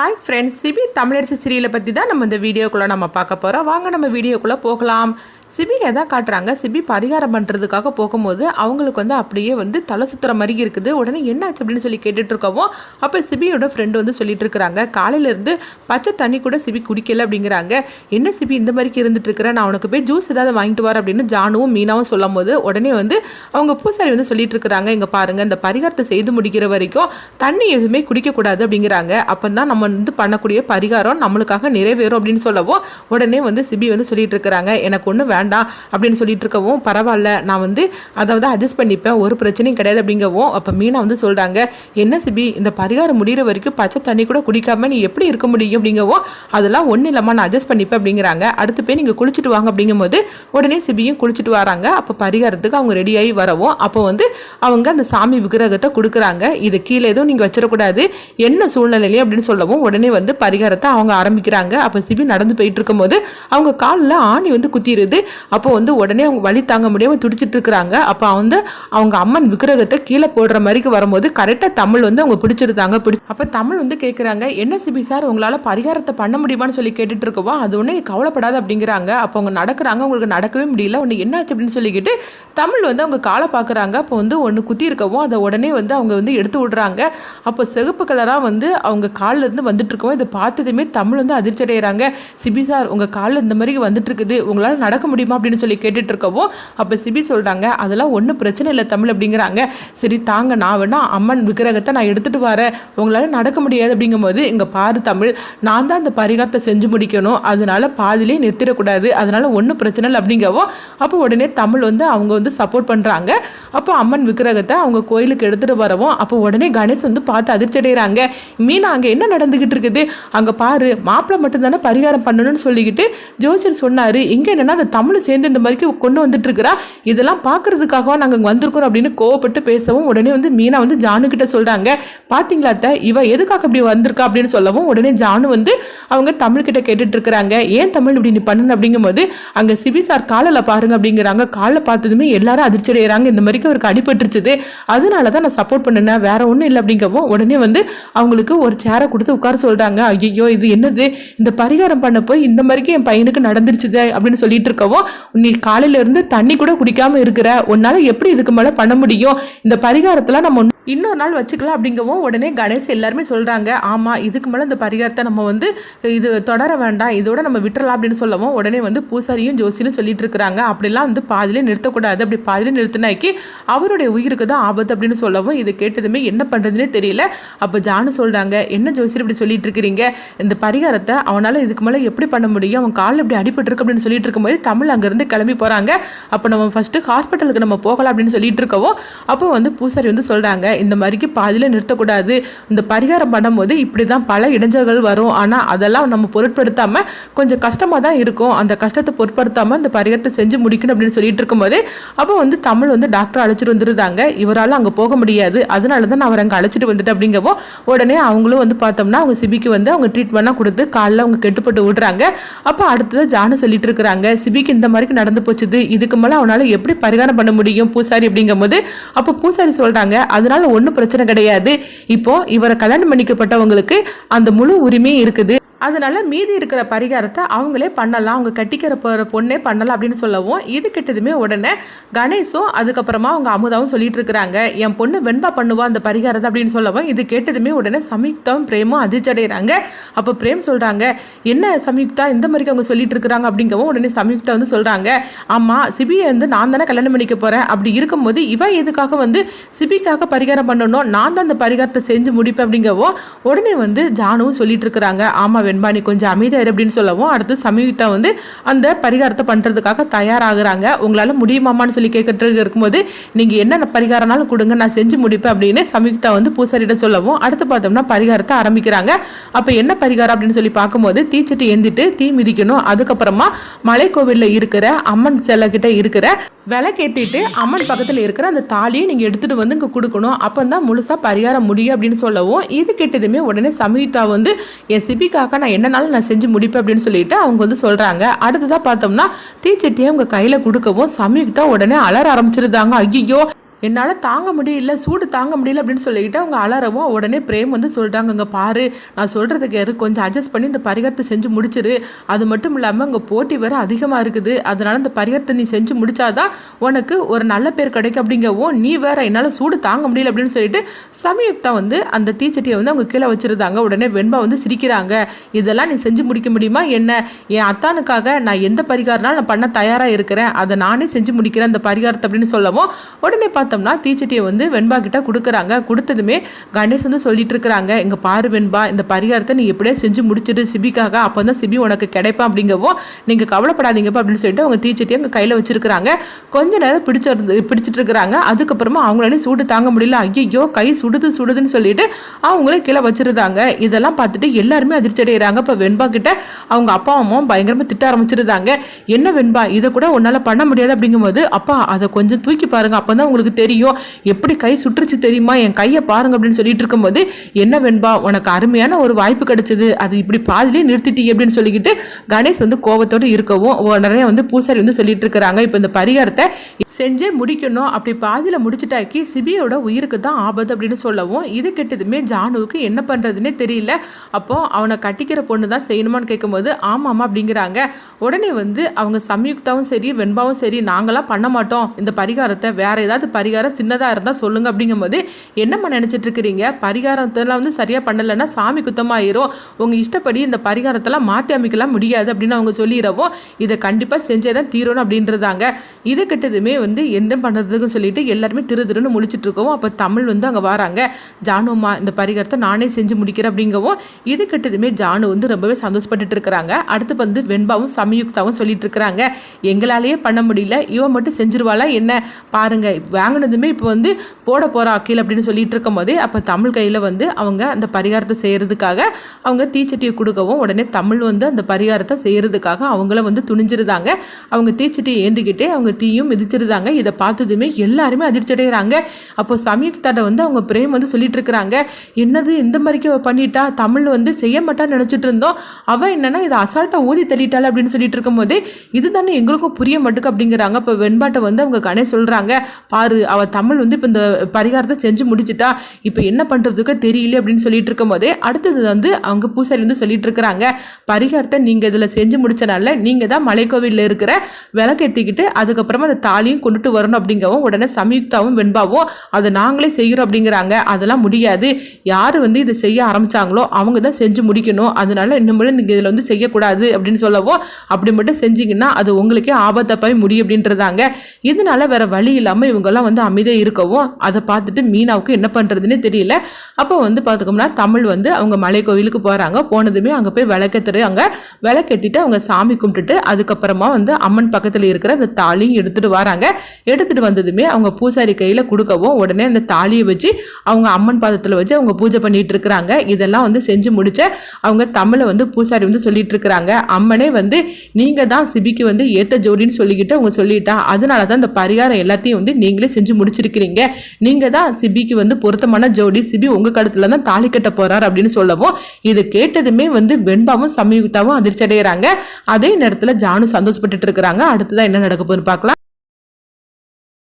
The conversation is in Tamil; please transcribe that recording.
ஹாய் ஃப்ரெண்ட்ஸ் சிபி தமிழரசு சீரியலை பற்றி தான் நம்ம இந்த வீடியோக்குள்ளே நம்ம பார்க்க போகிறோம் வாங்க நம்ம வீடியோக்குள்ளே போகலாம். சிபியை தான் காட்டுறாங்க? சிபி பரிகாரம் பண்ணுறதுக்காக போகும்போது அவங்களுக்கு வந்து அப்படியே வந்து தலை சுத்துற மாதிரி இருக்குது. உடனே என்னாச்சு அப்படின்னு சொல்லி கேட்டுட்ருக்கவும் அப்போ சிபியோட ஃப்ரெண்டு வந்து சொல்லிட்டு இருக்கிறாங்க காலையிலேருந்து பச்சை தண்ணி கூட சிபி குடிக்கல அப்படிங்கிறாங்க. என்ன சிபி இந்த மாதிரிக்கு இருந்துட்டு இருக்கிற நான் உனக்கு போய் ஜூஸ் ஏதாவது வாங்கிட்டு வர அப்படின்னு ஜானுவும் மீனாவும் சொல்லும் போது உடனே வந்து அவங்க பூசாரி வந்து சொல்லிட்டு இருக்கிறாங்க இங்கே பாருங்க இந்த பரிகாரத்தை செய்து முடிக்கிற வரைக்கும் தண்ணி எதுவுமே குடிக்கக்கூடாது அப்படிங்கிறாங்க. அப்போ தான் நம்ம வந்து பண்ணக்கூடிய பரிகாரம் நம்மளுக்காக நிறைவேறும் அப்படின்னு சொல்லவும் உடனே வந்து சிபி வந்து சொல்லிட்டு இருக்கிறாங்க எனக்கு ஒன்றும் வேண்டாம் அப்படின்னு சொல்லிட்டு இருக்கவும் பரவாயில்ல நான் வந்து அதாவது அட்ஜஸ்ட் பண்ணிப்பேன் ஒரு பிரச்சனையும் கிடையாது அப்படிங்கவும். அப்போ மீனா வந்து சொல்கிறாங்க என்ன சிபி இந்த பரிகாரம் முடிகிற வரைக்கும் பச்சை தண்ணி கூட குடிக்காம நீ எப்படி இருக்க முடியும்? அப்படிங்கவும். அதெல்லாம் ஒன்றும் இல்லாமல் நான் அட்ஜஸ்ட் பண்ணிப்பேன் அப்படிங்கிறாங்க. அடுத்து போய் நீங்கள் குளிச்சுட்டு வாங்க அப்படிங்கும்போது உடனே சிபியும் குளிச்சுட்டு வராங்க. அப்போ பரிகாரத்துக்கு அவங்க ரெடியாகி வரவும் அப்போ வந்து அவங்க அந்த சாமி விக்கிரகத்தை கொடுக்குறாங்க. இது கீழே எதுவும் நீங்கள் வச்சிடக்கூடாது. என்ன சூழ்நிலையிலே அப்படின்னு சொல்லவும் உடனே வந்து பரிகாரத்தை அவங்க ஆரம்பிக்கிறாங்க. அப்போ சிபி நடந்து போயிட்டு இருக்கும்போது அவங்க காலில் ஆணி வந்து குத்திடுது அப்போ வந்து உடனே அவங்க வழி தாங்க முடியாமல் துடிச்சிட்டு இருக்கிறாங்க. அப்போ வந்து அவங்க அம்மன் விக்கிரகத்தை கீழே போடுற மாதிரிக்கு வரும்போது கரெக்டாக தமிழ் வந்து அவங்க பிடிச்சிருந்தாங்க. பிடி அப்போ தமிழ் வந்து கேட்குறாங்க என்ன சிபி சார் உங்களால் பரிகாரத்தை பண்ண முடியுமான்னு சொல்லி கேட்டுட்டு இருக்கோம் அது ஒன்று நீ கவலைப்படாத அப்படிங்கிறாங்க. அப்போ அவங்க நடக்கிறாங்க உங்களுக்கு நடக்கவே முடியல ஒன்று என்னாச்சு? அப்படின்னு சொல்லிக்கிட்டு தமிழ் வந்து அவங்க காலை பார்க்குறாங்க அப்போ வந்து ஒன்று குத்தி இருக்கவும் அதை உடனே வந்து அவங்க வந்து எடுத்து விடுறாங்க. அப்போ சிகப்பு கலராக வந்து அவங்க காலில் இருந்து வந்துட்டு இருக்கவும் இதை பார்த்ததுமே தமிழ் வந்து அதிர்ச்சி அடைகிறாங்க சிபி சார் உங்கள் காலில் இந்த மாதிரி வந்துட்டு இருக்குது. உங்களால் நடக்க முடியுமா அப்படின்னு சொல்லி கேட்டுட்டு இருக்கவும் அப்போ சிபி சொல்கிறாங்க அதெல்லாம் ஒன்றும் பிரச்சனை இல்லை தமிழ் அப்படிங்கிறாங்க. சரி தாங்க நான் வேணா அம்மன் விக்கிரகத்தை நான் எடுத்துகிட்டு வரேன். உங்களால் நடக்க முடியாது அப்படிங்கும்போது இங்கே பாரு தமிழ் நான் தான் அந்த பரிகாரத்தை செஞ்சு முடிக்கணும். அதனால பாதிலே நிறுத்திடக்கூடாது. அதனால ஒன்றும் பிரச்சனை இல்லை அப்படிங்கவும் அப்போ உடனே தமிழ் வந்து அவங்க வந்து சப்போர்ட் பண்ணுறாங்க அப்போ அம்மன் விக்கிரகத்தை அவங்க கோயிலுக்கு எடுத்துகிட்டு வரவும் அப்போ உடனே கணேஷ் வந்து பார்த்து அதிர்ச்சி அடைகிறாங்க மீனா அங்கே என்ன நடந்துக்கிட்டு இருக்குது? அங்கே பாரு மாப்பிள்ளை மட்டும்தானே பரிகாரம் பண்ணணும்னு சொல்லிக்கிட்டு ஜோசியர் சொன்னார். இங்கே என்னன்னா அந்த நம்மளும் சேர்ந்து இந்த மாதிரிக்கு கொண்டு வந்துட்டுருக்குறா. இதெல்லாம் பார்க்கறதுக்காகவா நாங்கள் இங்கே வந்திருக்கோம் அப்படின்னு கோவப்பட்டு பேசவும் உடனே வந்து மீனா வந்து ஜானுக்கிட்ட சொல்கிறாங்க பார்த்தீங்களா அத்தை? இவ எதுக்காக இப்படி வந்திருக்கா அப்படின்னு சொல்லவும் உடனே ஜானு வந்து அவங்க தமிழ்கிட்ட கேட்டுட்டு இருக்கிறாங்க ஏன் தமிழ் இப்படி நீ பண்ணணும் அப்படிங்கும்போது அங்கே சிபி சார் காலில் பாருங்க அப்படிங்கிறாங்க. காலில் பார்த்ததுமே எல்லாரும் அதிர்ச்சி அடைகிறாங்க இந்த மாதிரிக்கு அவருக்கு அடிபட்டுருச்சுது. அதனால தான் நான் சப்போர்ட் பண்ணினேன் வேற ஒன்றும் இல்லை அப்படிங்கவும் உடனே வந்து அவங்களுக்கு ஒரு சேரை கொடுத்து உட்கார சொல்கிறாங்க ஐயோ இது என்னது? இந்த பரிகாரம் பண்ண போய் இந்த மாதிரிக்கு என் பையனுக்கு நடந்துருச்சுது அப்படின்னு சொல்லிட்டு இருக்கவும் நீ காலையில இருந்து தண்ணி கூட குடிக்காம இருக்கிற உன்னால் எப்படி இதுக்கு மேலே பண்ண முடியும்? இந்த பரிகாரத்தில் நம்ம இன்னொரு நாள் வச்சுக்கலாம் அப்படிங்கவும் உடனே கணேஷ் எல்லாருமே சொல்கிறாங்க ஆமாம் இதுக்கு மேலே இந்த பரிகாரத்தை நம்ம வந்து இது தொடர வேண்டாம். இதோட நம்ம விட்டுறலாம் அப்படின்னு சொல்லவும் உடனே வந்து பூசாரியும் ஜோசியும் சொல்லிட்டு இருக்கிறாங்க. அப்படிலாம் வந்து பாதிலே நிறுத்தக்கூடாது. அப்படி பாதிலே நிறுத்தினாக்கி அவருடைய உயிருக்கு தான் ஆபத்து அப்படின்னு சொல்லவும் இதை கேட்டதுமே என்ன பண்ணுறதுனே தெரியல. அப்போ ஜானு சொல்கிறாங்க என்ன ஜோசியர் இப்படி சொல்லிட்டு இருக்கிறீங்க? இந்த பரிகாரத்தை அவனால் இதுக்கு மேலே எப்படி பண்ண முடியும்? அவன் காலில் இப்படி அடிபட்டுருக்கு அப்படின்னு சொல்லிட்டு இருக்கும்போது தமிழ் அங்கேருந்து கிளம்பி போகிறாங்க அப்போ நம்ம ஃபஸ்ட்டு ஹாஸ்பிட்டலுக்கு நம்ம போகலாம் அப்படின்னு சொல்லிட்டு இருக்கவும் அப்போ வந்து பூசாரி வந்து சொல்கிறாங்க இந்த மாதிரிக்கு பாதியில் நிறுத்தக்கூடாது. இந்த பரிகாரம் பண்ணும்போது இப்படி தான் பல இடைஞ்சல்கள் வரும். ஆனால் அதெல்லாம் நம்ம பொருட்படுத்தாமல் கொஞ்சம் கஷ்டமாக தான் இருக்கும். அந்த கஷ்டத்தை பொருட்படுத்தாமல் அந்த பரிகாரத்தை செஞ்சு முடிக்கணும் அப்படின்னு சொல்லிட்டு இருக்கும்போது அப்போ வந்து தமிழ் வந்து டாக்டர் அழைச்சிட்டு வந்துருந்தாங்க. இவரால் அங்கே போக முடியாது. அதனால தான் நான் அவர் அங்கே அழைச்சிட்டு வந்துட்டு அப்படிங்கவும் உடனே அவங்களும் வந்து பார்த்தோம்னா அவங்க சிபிக்கு வந்து அவங்க ட்ரீட்மெண்ட்லாம் கொடுத்து காலில் அவங்க கெட்டுப்பட்டு விடுறாங்க. அப்போ அடுத்தது ஜானு சொல்லிட்டு இருக்கிறாங்க. சிபிக்கு இந்த மாதிரி நடந்து போச்சுது. இதுக்கு மேலே அவனால் எப்படி பரிகாரம் பண்ண முடியும்? பூசாரி அப்படிங்கும்போது அப்போ பூசாரி சொல்கிறாங்க அதனால ஒன்றும் பிரச்சனை கிடையாது. இப்போ இவரை கல்யாணம் பண்ணிக்கப்பட்டவங்களுக்கு அந்த முழு உரிமையும் இருக்குது. அதனால் மீதி இருக்கிற பரிகாரத்தை அவங்களே பண்ணலாம். அவங்க கட்டிக்கிற போகிற பொண்ணே பண்ணலாம் அப்படின்னு சொல்லவும் இது கிட்டதுமே உடனே கணேஷும் அதுக்கப்புறமா அவங்க அமுதாவும் சொல்லிட்டு இருக்கிறாங்க. என் பொண்ணு வெண்பா பண்ணுவா அந்த பரிகாரத்தை அப்படின்னு சொல்லவும் இது கேட்டதுமே உடனே சம்யுக்தாவும் பிரேமும் அதிர்ச்சடைகிறாங்க அப்போ பிரேம் சொல்கிறாங்க என்ன சம்யுக்தா இந்த மாதிரி அவங்க சொல்லிட்டு இருக்கிறாங்க அப்படிங்கவும் உடனே சம்யுக்தா வந்து சொல்கிறாங்க ஆமாம் சிபியை வந்து நான் தானே கல்யாணம் பண்ணிக்க போகிறேன் அப்படி இருக்கும்போது இவ எதுக்காக வந்து சிபிக்காக பரிகாரம் பண்ணணும்? நான் தான் அந்த பரிகாரத்தை செஞ்சு முடிப்பேன் அப்படிங்கவும் உடனே வந்து ஜானுவும் சொல்லிட்டு இருக்கிறாங்க ஆமாம் வெண்பா நீ கொஞ்சம் அமைதியாரு அப்படின்னு சொல்லவும் அடுத்து சம்யுக்தா வந்து அந்த பரிகாரத்தை பண்ணுறதுக்காக தயாராகிறாங்க. உங்களால் முடியுமாமான்னு சொல்லி கேட்கறதுக்கு இருக்கும்போது நீங்கள் என்ன பரிகாரம்னாலும் கொடுங்க நான் செஞ்சு முடிப்பேன் அப்படின்னு சமயுக்தா வந்து பூசாரியிடம் சொல்லவும் அடுத்து பார்த்தோம்னா பரிகாரத்தை ஆரம்பிக்கிறாங்க. அப்போ என்ன பரிகாரம் அப்படின்னு சொல்லி பார்க்கும்போது தீச்சட்டி ஏந்திட்டு தீ மிதிக்கணும். அதுக்கப்புறமா மலைக்கோவிலில் இருக்கிற அம்மன் செல்லக்கிட்ட இருக்கிற விளக்கேற்றிட்டு அம்மன் பக்கத்தில் இருக்கிற அந்த தாலியை நீங்கள் எடுத்துகிட்டு வந்து இங்கே கொடுக்கணும். அப்போ தான் முழுசாக பரிகாரம் முடியும் அப்படின்னு சொல்லவும் இது கெட்டதுமே உடனே சம்யுக்தா வந்து என் சிபிக்காக நான் என்னனாலும் நான் செஞ்சு முடிப்பேன் அப்படின்னு சொல்லிட்டு அவங்க வந்து சொல்கிறாங்க அடுத்ததாக பார்த்தோம்னா தீச்சட்டியை அவங்க கையில் கொடுக்கவும் சம்யுக்தா உடனே அலற ஆரம்பிச்சிருந்தாங்க. ஐயோ என்னால் தாங்க முடியல சூடு தாங்க முடியல அப்படின்னு சொல்லிக்கிட்டு அவங்க அலறவும். உடனே பிரேம் வந்து சொல்லிட்டாங்க இங்கே பாரு நான் சொல்கிறது கேரு கொஞ்சம் அட்ஜஸ்ட் பண்ணி இந்த பரிகாரத்தை செஞ்சு முடிச்சிரு. அது மட்டும் இல்லாமல் இங்கே போட்டி வேறு அதிகமாக இருக்குது. அதனால் இந்த பரிகாரத்தை நீ செஞ்சு முடிச்சாதான் உனக்கு ஒரு நல்ல பேர் கிடைக்கும் அப்படிங்கவும் நீ வேற என்னால் சூடு தாங்க முடியல அப்படின்னு சொல்லிட்டு சமயுக்தா வந்து அந்த தீச்சட்டியை வந்து அவங்க கீழே வச்சுருந்தாங்க. உடனே வெண்பா வந்து சிரிக்கிறாங்க. இதெல்லாம் நீ செஞ்சு முடிக்க முடியுமா என்ன? என் அத்தானுக்காக நான் எந்த பரிகாரனாலும் நான் பண்ண தயாராக இருக்கிறேன். அதை நானே செஞ்சு முடிக்கிறேன் அந்த பரிகாரத்தை அப்படின்னு சொல்லவும் உடனே பார்த்து பார்த்தோம்னா தீச்சட்டியை வந்து வெண்பா கிட்ட கொடுக்குறாங்க. கொடுத்ததுமே கணேஷ் வந்து சொல்லிட்டு இருக்கிறாங்க. இங்கே பாரு வெண்பா இந்த பரிகாரத்தை நீ எப்படியே செஞ்சு முடிச்சிட்டு சிபிக்காக அப்போ தான் சிபி உனக்கு கிடைப்பா அப்படிங்கவும் நீங்கள் கவலைப்படாதீங்கப்பா அப்படின்னு சொல்லிட்டு அவங்க தீச்சட்டியை அவங்க கையில் வச்சிருக்கிறாங்க. கொஞ்ச நேரம் பிடிச்சிருந்து பிடிச்சிட்டு இருக்கிறாங்க. அதுக்கப்புறமா அவங்களால சூடு தாங்க முடியல. ஐயோ கை சுடுது சுடுதுன்னு சொல்லிட்டு அவங்களே கீழே வச்சிருந்தாங்க. இதெல்லாம் பார்த்துட்டு எல்லாருமே அதிர்ச்சி அடைகிறாங்க இப்போ வெண்பா கிட்ட அவங்க அப்பா அம்மாவும் பயங்கரமாக திட்ட ஆரம்பிச்சிருந்தாங்க. என்ன வெண்பா இதை கூட உன்னால் பண்ண முடியாது அப்படிங்கும்போது அப்பா அதை கொஞ்சம் தூக்கி பாருங்க. அப்போ தான் உங்களுக்கு தெரியும்? எப்படி கை சுற்றுச்சு தெரியுமா? என் கையை பாருங்க அப்படின்னு சொல்லிட்டு இருக்கும்போது என்ன வெண்பா உனக்கு அருமையான ஒரு வாய்ப்பு கிடைச்சது. அது இப்படி பாதிலே நிறுத்திட்டீங்க அப்படின்னு சொல்லிக்கிட்டு கணேஷ் வந்து கோபத்தோடு இருக்கவும் உடனே வந்து பூசாரி வந்து சொல்லிட்டு இருக்கிறாங்க. இப்போ இந்த பரிகாரத்தை செஞ்சே முடிக்கணும். அப்படி பாதியில் முடிச்சிட்டாக்கி சிபியோட உயிருக்கு தான் ஆபத்து அப்படின்னு சொல்லவும் இது கெட்டதுமே ஜானுவுக்கு என்ன பண்ணுறதுன்னே தெரியல. அப்போ அவனை கட்டிக்கிற பொண்ணு தான் செய்யணுமான்னு கேட்கும்போது ஆமாம்மா அப்படிங்கிறாங்க. உடனே வந்து அவங்க சம்யுக்தாவும் சரி வெண்பாவும் சரி நாங்களாம் பண்ண மாட்டோம். இந்த பரிகாரத்தை வேற ஏதாவது பரிகாரம் சின்னதாக இருந்தால் சொல்லுங்க அப்படிங்கும்போது என்னம்மா நினச்சிட்டு இருக்கிறீங்க? பரிகாரத்தெல்லாம் வந்து சரியாக பண்ணலைன்னா சாமி குத்தமாயிரும். உங்கள் இஷ்டப்படி இந்த பரிகாரத்தெல்லாம் மாற்றி அமைக்கலாம் முடியாது அப்படின்னு அவங்க சொல்லிடுறவும் இதை கண்டிப்பாக செஞ்சே தான் தீரணும் அப்படின்றதாங்க. இதை கெட்டதுமே வந்து என்ன பண்ணுறதுன்னு சொல்லிட்டு எல்லாருமே திரு திருன்னு முழிச்சிட்டு இருக்கோம் அப்போ தமிழ் வந்து அங்கே வராங்க. ஜானுமா இந்த பரிகாரத்தை நானே செஞ்சு முடிக்கிறேன் அப்படிங்கவும் இது கெட்டதுமே ஜானு வந்து ரொம்பவே சந்தோஷப்பட்டுட்டு இருக்கிறாங்க. அடுத்து வந்து வெண்பாவும் சமயுக்தாவும் சொல்லிட்டு இருக்கிறாங்க. எங்களாலேயே பண்ண முடியல. இவன் மட்டும் செஞ்சிருவாளா என்ன? பாருங்க வாங்கினதுமே இப்போ வந்து போட போகிறா அக்கீல் அப்படின்னு சொல்லிட்டு இருக்கும் போதே அப்போ தமிழ் கையில் வந்து அவங்க அந்த பரிகாரத்தை செய்கிறதுக்காக அவங்க தீச்சட்டியை கொடுக்கவும் உடனே தமிழ் வந்து அந்த பரிகாரத்தை செய்கிறதுக்காக அவங்கள வந்து துணிஞ்சிருந்தாங்க. அவங்க தீச்சட்டியை ஏந்திக்கிட்டே அவங்க தீயும் மிதிச்சிருந்தாங்க. இதை பார்த்ததுமே எல்லாருமே அதிர்ச்சி அடைகிறாங்க. அப்போ சமயுக்தாட்ட வந்து அவங்க பிரேம் வந்து சொல்லிட்டு இருக்கிறாங்க. என்னது இந்த மாதிரிக்கு பண்ணிட்டா? தமிழ் வந்து செய்ய மாட்டான்னு நினச்சிட்டு இருந்தோம். அவன் என்னன்னா இதை அசால்ட்டாக ஊதி தள்ளிட்டாள் அப்படின்னு சொல்லிட்டு இருக்கும்போது இது தானே எங்களுக்கும் புரிய மாட்டுக்கு அப்படிங்கிறாங்க. இப்போ வெண்பாட்டை வந்து அவங்க கணே சொல்கிறாங்க பாரு அவள் தமிழ் வந்து இப்போ இந்த பரிகாரத்தை செஞ்சு முடிச்சிட்டா இப்போ என்ன பண்ணுறதுக்கு தெரியல அப்படின்னு சொல்லிட்டு இருக்கும்போதே அடுத்தது வந்து அவங்க பூசாரி வந்து சொல்லிட்டு இருக்கிறாங்க பரிகாரத்தை நீங்கள் இதில் செஞ்சு முடிச்சனால நீங்கள் தான் மலைக்கோவிலில் இருக்கிற விளக்கேற்றிக்கிட்டு அதுக்கப்புறமா அந்த தாலியும் கொண்டுட்டு வரணும் அப்படிங்கவும் உடனே சமயுக்தாவும் வெண்பாவும் அதை நாங்களே செய்கிறோம் அப்படிங்கிறாங்க. அதெல்லாம் முடியாது. யார் வந்து இதை செய்ய ஆரம்பிச்சாங்களோ அவங்க தான் செஞ்சு முடிக்கணும். அதனால இன்னும் நீங்கள் இதில் வந்து செய்யக்கூடாது அப்படின்னு சொல்லவும் அப்படி மட்டும் செஞ்சீங்கன்னா அது உங்களுக்கே ஆபத்தை போய் முடியும் அப்படின்றதாங்க. இதனால வேற வழி இல்லாமல் இவங்கெல்லாம் வந்து அமைதியாக இருக்கவும் அதை பார்த்துட்டு மீனாவுக்கு என்ன பண்ணுறதுனே தெரியல. அப்போ வந்து பார்த்துக்கோம்னா தமிழ் வந்து அவங்க மலை கோவிலுக்கு போகிறாங்க போனதுமே அங்கே போய் விளக்கத்துறாங்க விளக்கட்டிட்டு அவங்க சாமி கும்பிட்டுட்டு அதுக்கப்புறமா வந்து அம்மன் பக்கத்தில் இருக்கிற அந்த தாலியும் எடுத்துகிட்டு வராங்க. எடுத்துகிட்டு வந்ததுமே அவங்க பூசாரி கையில் கொடுக்கவும் உடனே அந்த தாலியை வச்சு அவங்க அம்மன் பாதத்தில் வச்சு அவங்க பூஜை பண்ணிட்டு இருக்கிறாங்க. இதெல்லாம் வந்து செஞ்சு முடிச்ச அவங்க தமிழை வந்து பூசாரி வந்து சொல்லிட்டு இருக்கிறாங்க. அம்மனே வந்து நீங்கள் தான் சிபிக்கு வந்து ஏற்ற ஜோடின்னு சொல்லிக்கிட்டு அவங்க சொல்லிட்டா. அதனால தான் இந்த பரிகாரம் எல்லாத்தையும் வந்து நீங்களே செஞ்சு முடிச்சிருக்கிறீங்க. நீங்கள் தான் சிபிக்கு வந்து பொருத்தமான ஜோடி சிபி உங்க கழுத்தில் தான் தாலி கட்ட போகிறார் அப்படின்னு சொல்லவும் இது கேட்டதுமே வந்து வெண்பாவும் சமயத்தாவும் அதிர்ச்சி அடைகிறாங்க அதே நேரத்தில் ஜானு சந்தோஷப்பட்டுட்டு இருக்கிறாங்க. அடுத்ததான் என்ன நடக்க போகுதுன்னு பார்க்கலாம்.